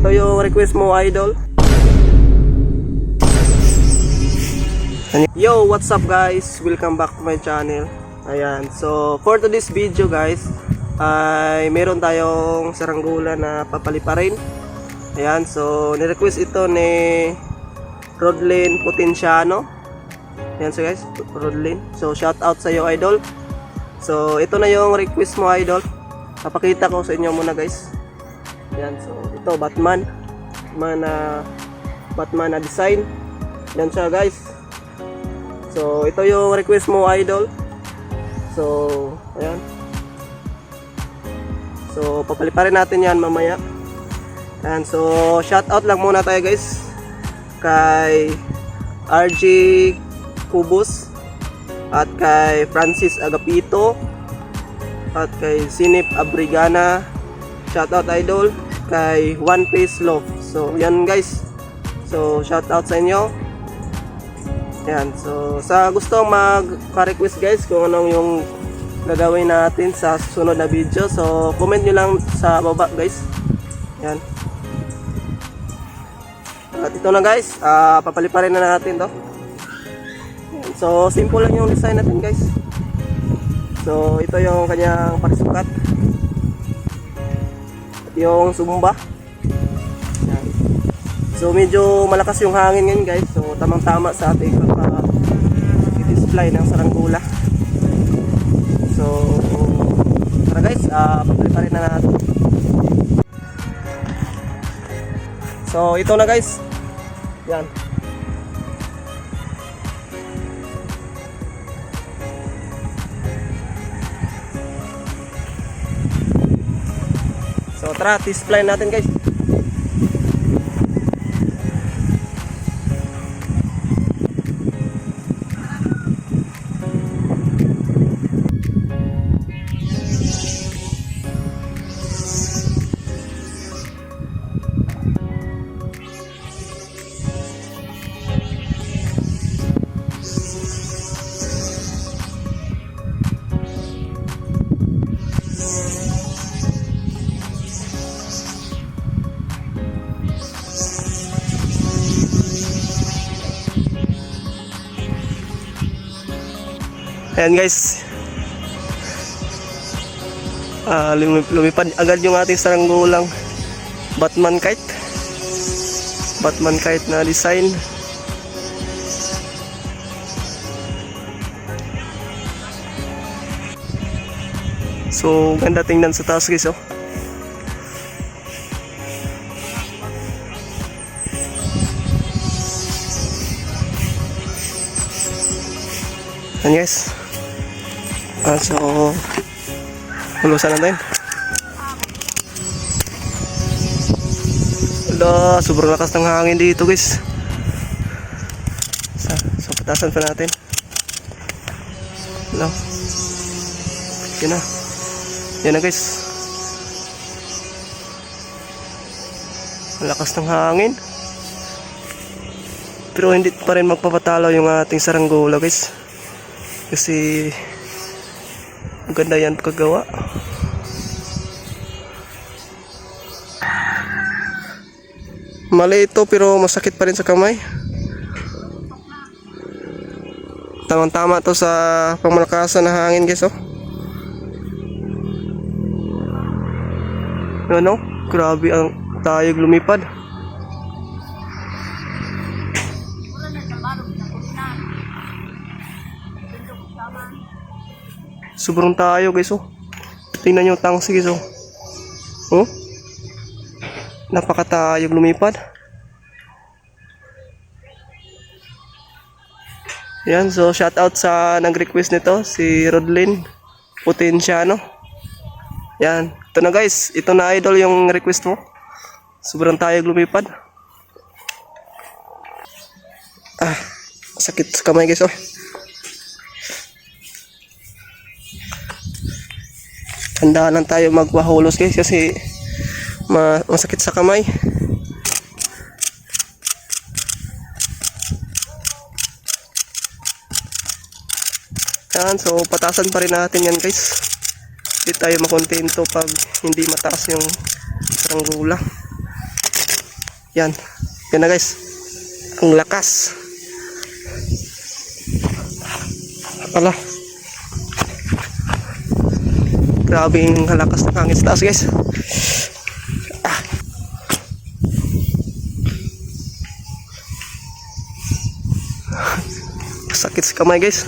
ito yung request mo, idol. Yo, what's up guys? Welcome back to my channel. Ayan, so for today's video guys, ay meron tayong saranggula na papaliparin. Ayan, so nirequest ito ni Rodlin Potenciano. Ayan so guys, Rodlin. So shout out sa iyo idol. So ito na yung request mo idol. Papakita ko sa inyo muna guys. Ayan, so ito Batman. Batman na Batman na design. Yan siya guys. So ito yung request mo idol. So ayan. So papaliparin natin yan mamaya. Ayan, so shout out lang muna tayo guys kay RG Cubos at kay Francis Agapito at kay Sinip Abrigana shout out idol kay One Piece Love. So yan guys. So shout out sa inyo. Yan. So sa gustong mag-request guys kung anong yung gagawin natin sa susunod na video so comment nyo lang sa baba guys. Yan. At ito na guys. Ah papaliparin na natin to. Yan. so simple lang yung design natin guys. So ito yung kanyang parisukat. at yung sumba Yan. so medyo malakas yung hangin ngayon guys so tamang tama sa ating pagka display ng saranggula so tara guys ah papaliparin na natin So ito na guys. Yan. So tara, display natin guys. Ayan guys. Ah, lumi- lumipad agad yung ating saranggolang Batman kite. Batman kite na design. So, ganda tingnan sa taas guys oh. Ayan guys. Ah, so, hulusan natin. Wala, sobrang lakas ng hangin dito guys. Sa, so, patasan pa natin. Wala. Yan na. Yan na guys. Lakas ng hangin. Pero hindi pa rin magpapatalo yung ating saranggola guys. Kasi maganda yan pagkagawa. Mali ito pero masakit pa rin sa kamay. Tamang tama to sa pangmalakasan na hangin guys oh. Ano? Grabe ang tayog lumipad. Sobrang tayo guys oh. Tingnan nyo yung tangsi guys oh. Oh? Napakatayog lumipad. Yan, so shout out sa nag-request nito, si Rodlin Potenciano. Yan, ito na guys, ito na idol yung request mo. Sobrang tayog lumipad. Ah, sakit sa kamay guys oh. Handaan lang tayo magwahulos guys kasi ma masakit sa kamay. Yan, so patasan pa rin natin yan guys. Hindi tayo makontento pag hindi mataas yung saranggula. Yan. Yan na guys. Ang lakas. Ala. Grabe yung lakas ng hangin sa taas guys. Ah. Sakit sa kamay guys.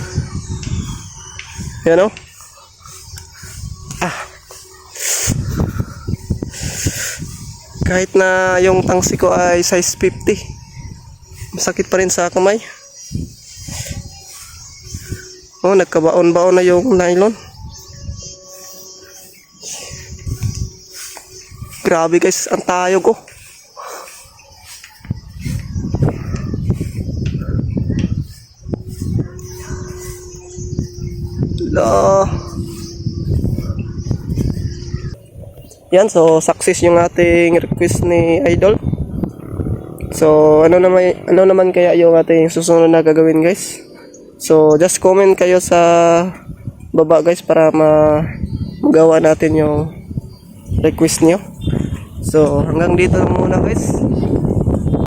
Yan o. Ah. Kahit na yung tangsi ko ay size 50. Masakit pa rin sa kamay. Oh, nagkabaon-baon na yung nylon. Grabe guys, ang tayo ko. La. Yan, so success yung ating request ni Idol. So, ano naman ano naman kaya yung ating susunod na gagawin, guys? So, just comment kayo sa baba, guys, para ma magawa natin yung request niyo. So, hanggang dito muna, guys.